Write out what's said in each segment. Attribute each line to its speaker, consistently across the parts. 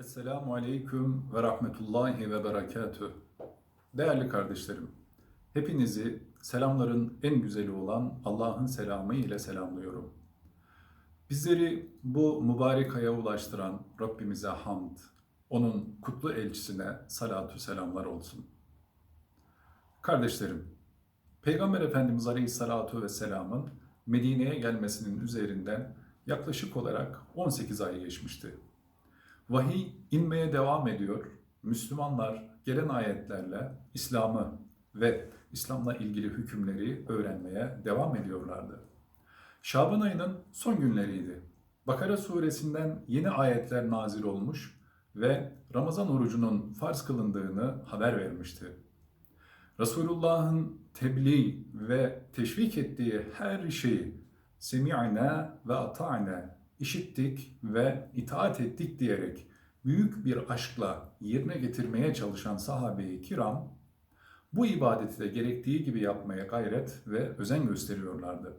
Speaker 1: Esselamu Aleyküm ve Rahmetullahi ve Berekatüh. Değerli kardeşlerim, hepinizi selamların en güzeli olan Allah'ın selamı ile selamlıyorum. Bizleri bu mübarek aya ulaştıran Rabbimize hamd, onun kutlu elçisine salatü selamlar olsun. Kardeşlerim, Peygamber Efendimiz Aleyhissalatu Vesselam'ın Medine'ye gelmesinin üzerinden yaklaşık olarak 18 ay geçmişti. Vahiy inmeye devam ediyor. Müslümanlar gelen ayetlerle İslam'ı ve İslam'la ilgili hükümleri öğrenmeye devam ediyorlardı. Şaban ayının son günleriydi. Bakara suresinden yeni ayetler nazil olmuş ve Ramazan orucunun farz kılındığını haber vermişti. Resulullah'ın tebliğ ve teşvik ettiği her şeyi semi'na ve ata'na işittik ve itaat ettik diyerek büyük bir aşkla yerine getirmeye çalışan sahabe-i kiram bu ibadeti de gerektiği gibi yapmaya gayret ve özen gösteriyorlardı.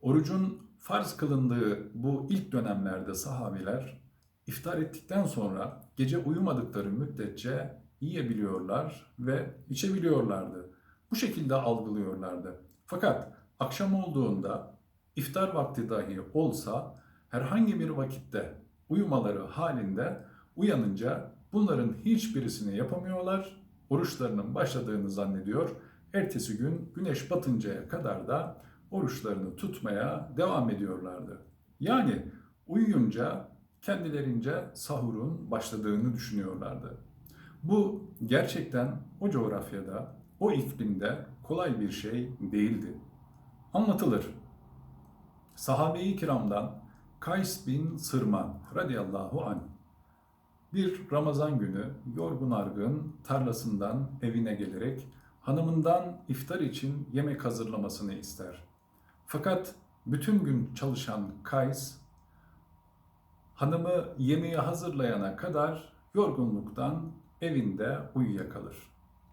Speaker 1: Orucun farz kılındığı bu ilk dönemlerde sahabiler iftar ettikten sonra gece uyumadıkları müddetçe yiyebiliyorlar ve içebiliyorlardı. Bu şekilde algılıyorlardı. Fakat akşam olduğunda iftar vakti dahi olsa herhangi bir vakitte uyumaları halinde uyanınca bunların hiçbirisini yapamıyorlar. Oruçlarının başladığını zannediyor. Ertesi gün güneş batıncaya kadar da oruçlarını tutmaya devam ediyorlardı. Yani uyuyunca kendilerince sahurun başladığını düşünüyorlardı. Bu gerçekten o coğrafyada, o iklimde kolay bir şey değildi. Anlatılır. Sahabe-i kiramdan Kays bin Sırma radıyallahu anh bir Ramazan günü yorgun argın tarlasından evine gelerek hanımından iftar için yemek hazırlamasını ister. Fakat bütün gün çalışan Kays hanımı yemeği hazırlayana kadar yorgunluktan evinde uyuyakalır.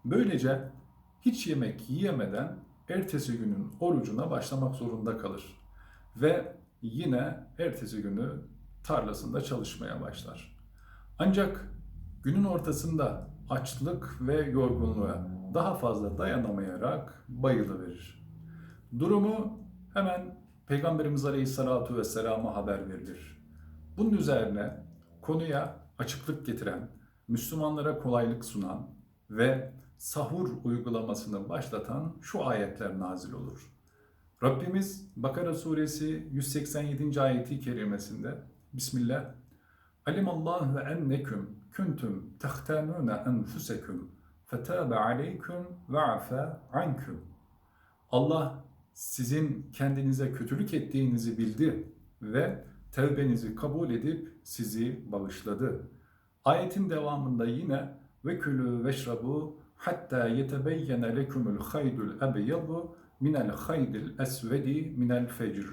Speaker 1: Böylece hiç yemek yiyemeden ertesi günün orucuna başlamak zorunda kalır. Ve yine ertesi günü tarlasında çalışmaya başlar. Ancak günün ortasında açlık ve yorgunluğa daha fazla dayanamayarak bayılıverir. Durumu hemen Peygamberimiz Aleyhisselatü Vesselam'a haber verilir. Bunun üzerine konuya açıklık getiren, Müslümanlara kolaylık sunan ve sahur uygulamasını başlatan şu ayetler nazil olur. Rabbimiz Bakara suresi 187. ayeti kerimesinde Bismillah Alimallahu enneküm kuntum tahtanuna enfusekum fetabe aleykum ve afa ankum. Allah sizin kendinize kötülük ettiğinizi bildi ve tevbenizi kabul edip sizi bağışladı. Ayetin devamında yine ve külü veşrabu hatta yetebeyyene lekumul haydul ebyadu minel haydil esvedi minel fecr.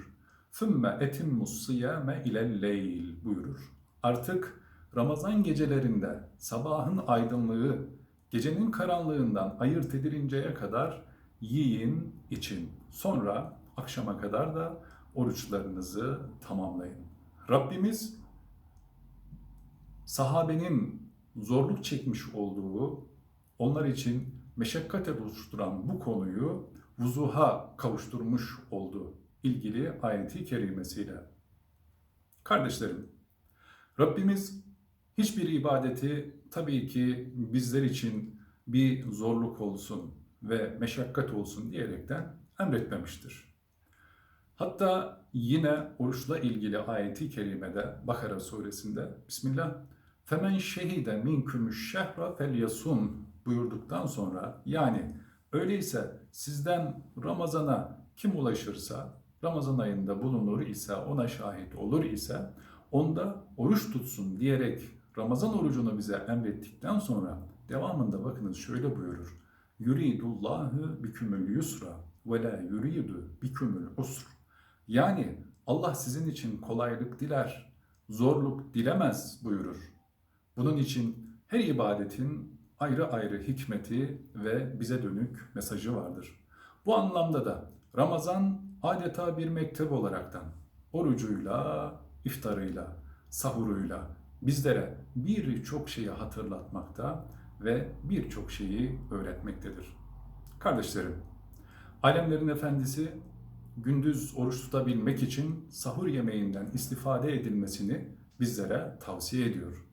Speaker 1: Thumma etimmus siyame ilel leyl buyurur. Artık Ramazan gecelerinde sabahın aydınlığı gecenin karanlığından ayırt edilinceye kadar yiyin, için. Sonra akşama kadar da oruçlarınızı tamamlayın. Rabbimiz sahabenin zorluk çekmiş olduğu, onlar için meşakkat oluşturan bu konuyu vuzuha kavuşturmuş oldu ilgili ayeti kerimesiyle. Kardeşlerim, Rabbimiz hiçbir ibadeti tabii ki bizler için bir zorluk olsun ve meşakkat olsun diyerekten emretmemiştir. Hatta yine oruçla ilgili ayeti kerimede Bakara suresinde Bismillah Femen şehide minkümüş şehra fel buyurduktan sonra yani öyleyse sizden Ramazana kim ulaşırsa Ramazan ayında bulunur ise ona şahit olur ise onda oruç tutsun diyerek Ramazan orucunu bize emrettikten sonra devamında bakınız şöyle buyurur. Yuridullahu bikümül yusra ve la yuridu bikümül usr. Yani Allah sizin için kolaylık diler, zorluk dilemez buyurur. Bunun için her ibadetin ayrı ayrı hikmeti ve bize dönük mesajı vardır. Bu anlamda da Ramazan adeta bir mektep olaraktan orucuyla, iftarıyla, sahuruyla, bizlere birçok şeyi hatırlatmakta ve birçok şeyi öğretmektedir. Kardeşlerim, alemlerin efendisi gündüz oruç tutabilmek için sahur yemeğinden istifade edilmesini bizlere tavsiye ediyor.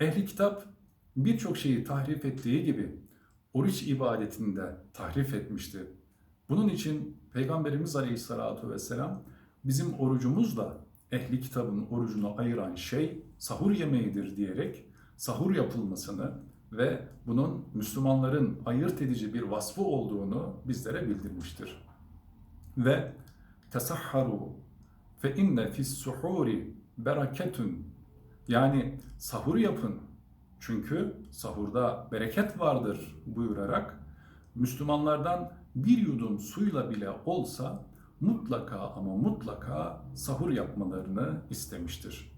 Speaker 1: Ehli kitap birçok şeyi tahrif ettiği gibi oruç ibadetini de tahrif etmişti. Bunun için Peygamberimiz Aleyhisselatü Vesselam bizim orucumuzla ehli kitabın orucunu ayıran şey sahur yemeğidir diyerek sahur yapılmasını ve bunun Müslümanların ayırt edici bir vasfı olduğunu bizlere bildirmiştir. Ve tesahharu fe inne fis suhuri bereketun yani sahur yapın çünkü sahurda bereket vardır buyurarak Müslümanlardan bir yudum suyla bile olsa mutlaka ama mutlaka sahur yapmalarını istemiştir.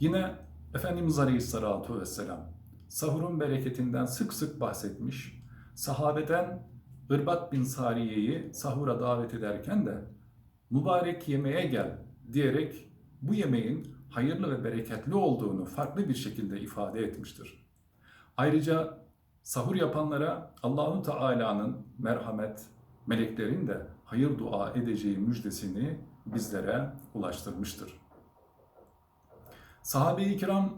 Speaker 1: Yine Efendimiz Aleyhisselatü Vesselam sahurun bereketinden sık sık bahsetmiş. Sahabeden Irbat bin Sariye'yi sahura davet ederken de mübarek yemeğe gel diyerek bu yemeğin hayırlı ve bereketli olduğunu farklı bir şekilde ifade etmiştir. Ayrıca sahur yapanlara Allahu Teala'nın merhamet, meleklerin de hayır dua edeceği müjdesini bizlere ulaştırmıştır. Sahabe-i kiram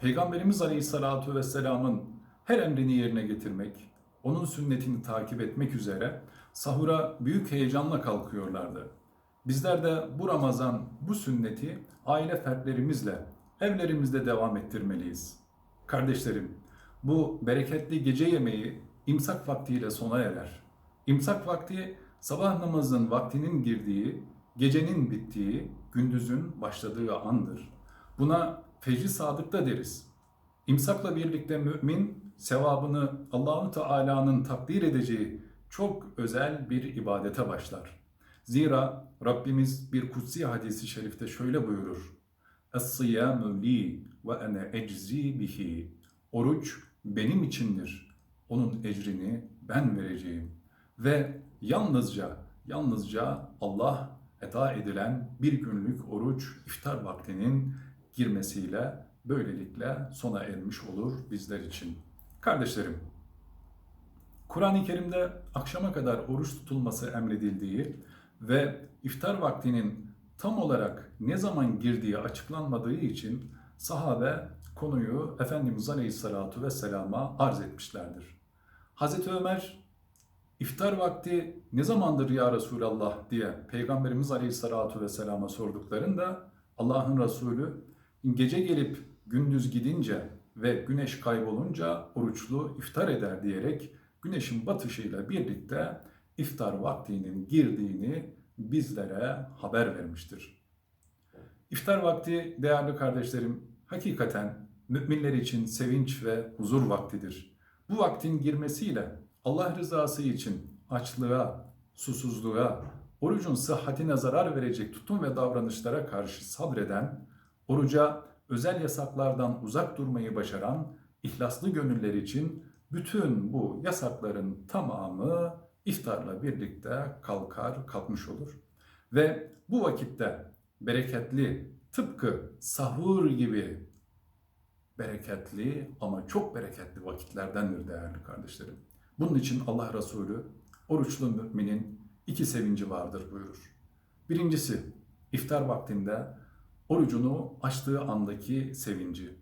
Speaker 1: Peygamberimiz Aleyhisselatü Vesselam'ın her emrini yerine getirmek, onun sünnetini takip etmek üzere sahura büyük heyecanla kalkıyorlardı. Bizler de bu Ramazan bu sünneti aile fertlerimizle evlerimizde devam ettirmeliyiz. Kardeşlerim, bu bereketli gece yemeği imsak vaktiyle sona erer. İmsak vakti sabah namazın vaktinin girdiği, gecenin bittiği, gündüzün başladığı andır. Buna fecri sadık da deriz. İmsakla birlikte mümin sevabını Allahu Teala'nın takdir edeceği çok özel bir ibadete başlar. Zira Rabbimiz bir kutsi hadisi şerifte şöyle buyurur. Es-siyamu li ve ene eczi bihi. Oruç benim içindir. Onun ecrini ben vereceğim. Ve yalnızca, yalnızca Allah eda edilen bir günlük oruç iftar vaktinin girmesiyle böylelikle sona ermiş olur bizler için. Kardeşlerim, Kur'an-ı Kerim'de akşama kadar oruç tutulması emredildiği ve iftar vaktinin tam olarak ne zaman girdiği açıklanmadığı için sahabe konuyu Efendimiz Aleyhisselatü Vesselam'a arz etmişlerdir. Hazreti Ömer iftar vakti ne zamandır ya Resulallah diye Peygamberimiz Aleyhisselatü Vesselam'a sorduklarında Allah'ın Resulü gece gelip gündüz gidince ve güneş kaybolunca oruçlu iftar eder diyerek güneşin batışıyla birlikte iftar vaktinin girdiğini bizlere haber vermiştir. İftar vakti değerli kardeşlerim hakikaten müminler için sevinç ve huzur vaktidir. Bu vaktin girmesiyle Allah rızası için açlığa, susuzluğa, orucun sıhhatine zarar verecek tutum ve davranışlara karşı sabreden, oruca özel yasaklardan uzak durmayı başaran ihlaslı gönüller için bütün bu yasakların tamamı iftarla birlikte kalkar, kalkmış olur. Ve bu vakitte bereketli, tıpkı sahur gibi bereketli ama çok bereketli vakitlerdendir değerli kardeşlerim. Bunun için Allah Resulü oruçlu müminin iki sevinci vardır buyurur. Birincisi iftar vaktinde orucunu açtığı andaki sevinci.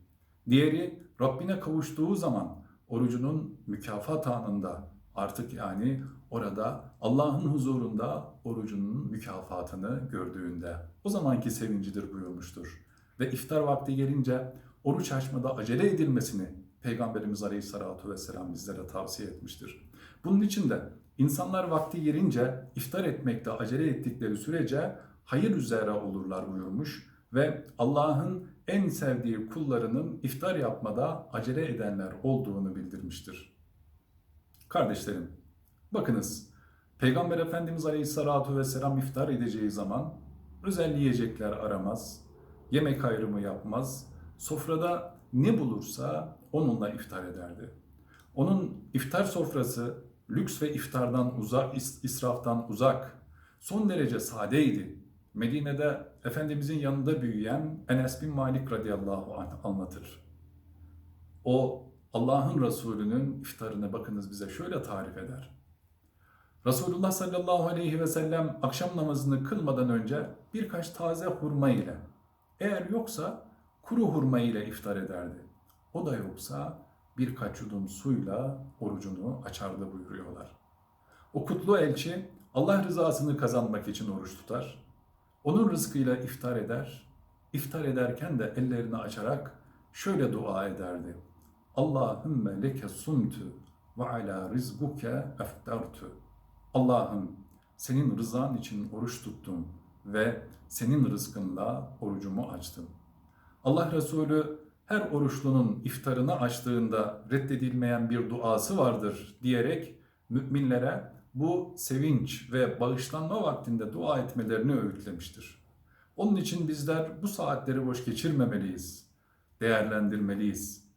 Speaker 1: Diğeri Rabbine kavuştuğu zaman orucunun mükafat anında artık yani orada Allah'ın huzurunda orucunun mükafatını gördüğünde o zamanki sevincidir buyurmuştur. Ve iftar vakti gelince oruç açmada acele edilmesini Peygamberimiz Aleyhisselatü Vesselam bizlere tavsiye etmiştir. Bunun için de insanlar vakti gelince iftar etmekte acele ettikleri sürece hayır üzere olurlar buyurmuş ve Allah'ın en sevdiği kullarının iftar yapmada acele edenler olduğunu bildirmiştir. Kardeşlerim, bakınız Peygamber Efendimiz Aleyhisselatü Vesselam iftar edeceği zaman özel yiyecekler aramaz, yemek ayrımı yapmaz, sofrada ne bulursa onunla iftar ederdi. Onun iftar sofrası lüks ve iftardan uzak, israftan uzak, son derece sadeydi. Medine'de Efendimizin yanında büyüyen Enes bin Malik radıyallahu anh anlatır. O Allah'ın Resulü'nün iftarını bakınız bize şöyle tarif eder. Resulullah sallallahu aleyhi ve sellem akşam namazını kılmadan önce birkaç taze hurma ile, eğer yoksa kuru hurma ile iftar ederdi. O da yoksa birkaç yudum suyla orucunu açardı buyuruyorlar. O kutlu elçi Allah rızasını kazanmak için oruç tutar. Onun rızkıyla iftar eder. İftar ederken de ellerini açarak şöyle dua ederdi. Allahümme leke sumtu ve ala rizquke eftartu. Allah'ım senin rızan için oruç tuttum ve senin rızkınla orucumu açtım. Allah Resulü her oruçlunun iftarını açtığında reddedilmeyen bir duası vardır diyerek müminlere bu sevinç ve bağışlanma vaktinde dua etmelerini öğütlemiştir. Onun için bizler bu saatleri boş geçirmemeliyiz, değerlendirmeliyiz.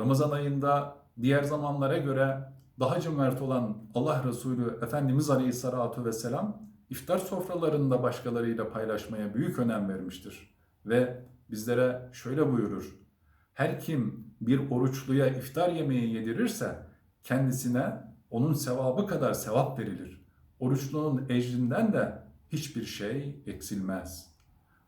Speaker 1: Ramazan ayında diğer zamanlara göre daha cömert olan Allah Resulü Efendimiz Aleyhisselatü Vesselam iftar sofralarında başkalarıyla paylaşmaya büyük önem vermiştir. Ve bizlere şöyle buyurur. Her kim bir oruçluya iftar yemeği yedirirse kendisine onun sevabı kadar sevap verilir. Oruçlunun ecrinden de hiçbir şey eksilmez.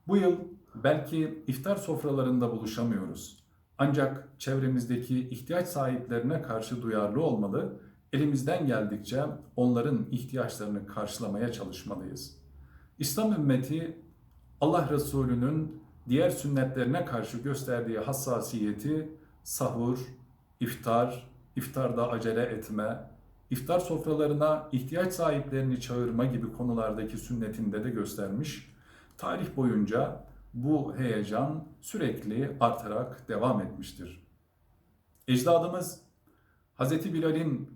Speaker 1: Bu yıl belki iftar sofralarında buluşamıyoruz. Ancak çevremizdeki ihtiyaç sahiplerine karşı duyarlı olmalı, elimizden geldikçe onların ihtiyaçlarını karşılamaya çalışmalıyız. İslam ümmeti Allah Resulü'nün diğer sünnetlerine karşı gösterdiği hassasiyeti sahur, iftar, iftarda acele etme, iftar sofralarına ihtiyaç sahiplerini çağırma gibi konulardaki sünnetinde de göstermiş. Tarih boyunca bu heyecan sürekli artarak devam etmiştir. Ecdadımız Hz. Bilal'in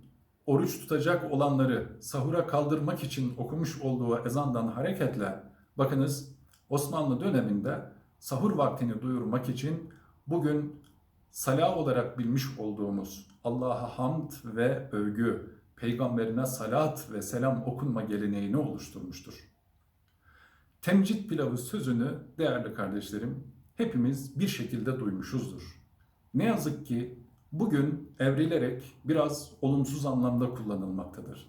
Speaker 1: oruç tutacak olanları sahura kaldırmak için okumuş olduğu ezandan hareketle bakınız Osmanlı döneminde sahur vaktini duyurmak için bugün salah olarak bilmiş olduğumuz Allah'a hamd ve övgü, peygamberine salat ve selam okunma geleneğini oluşturmuştur. Temcit pilavı sözünü değerli kardeşlerim hepimiz bir şekilde duymuşuzdur. Ne yazık ki bugün evrilerek biraz olumsuz anlamda kullanılmaktadır.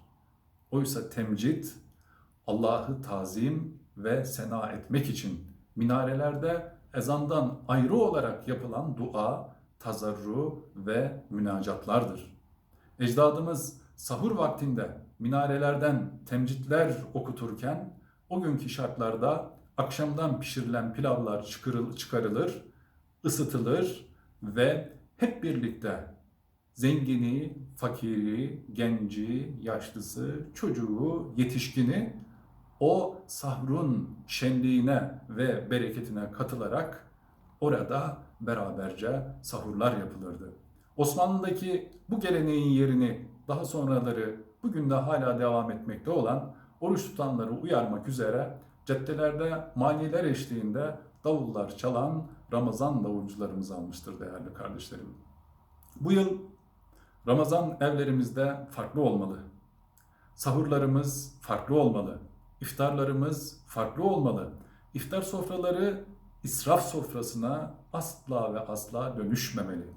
Speaker 1: Oysa temcit Allah'ı tazim ve sena etmek için minarelerde ezandan ayrı olarak yapılan dua, tazarru ve münacatlardır. Ecdadımız sahur vaktinde minarelerden temcitler okuturken o günkü şartlarda akşamdan pişirilen pilavlar çıkarılır, ısıtılır ve hep birlikte zengini, fakiri, genci, yaşlısı, çocuğu, yetişkini o sahrun şenliğine ve bereketine katılarak orada beraberce sahurlar yapılırdı. Osmanlı'daki bu geleneğin yerini daha sonraları bugün de hala devam etmekte olan oruç tutanları uyarmak üzere caddelerde maniler eşliğinde davullar çalan Ramazan davulcularımız almıştır değerli kardeşlerim. Bu yıl Ramazan evlerimizde farklı olmalı. Sahurlarımız farklı olmalı. İftarlarımız farklı olmalı. İftar sofraları israf sofrasına asla ve asla dönüşmemeli.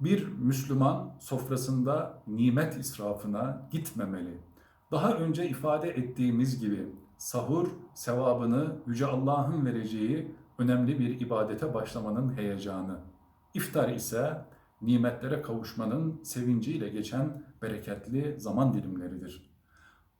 Speaker 1: Bir Müslüman sofrasında nimet israfına gitmemeli. Daha önce ifade ettiğimiz gibi sahur sevabını Yüce Allah'ın vereceği önemli bir ibadete başlamanın heyecanı. İftar ise nimetlere kavuşmanın sevinciyle geçen bereketli zaman dilimleridir.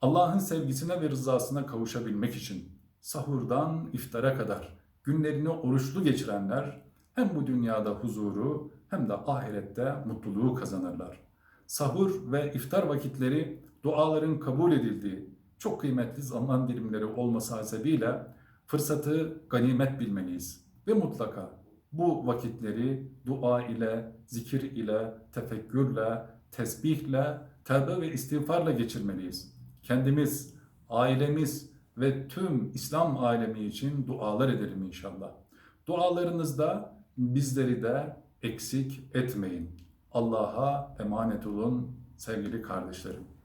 Speaker 1: Allah'ın sevgisine ve rızasına kavuşabilmek için sahurdan iftara kadar günlerini oruçlu geçirenler hem bu dünyada huzuru hem de ahirette mutluluğu kazanırlar. Sahur ve iftar vakitleri duaların kabul edildiği çok kıymetli zaman dilimleri olması hasebiyle fırsatı ganimet bilmeliyiz. Ve mutlaka bu vakitleri dua ile, zikir ile, tefekkürle, tesbihle, tevbe ve istiğfarla geçirmeliyiz. Kendimiz, ailemiz ve tüm İslam alemi için dualar edelim inşallah. Dualarınızda bizleri de eksik etmeyin. Allah'a emanet olun sevgili kardeşlerim.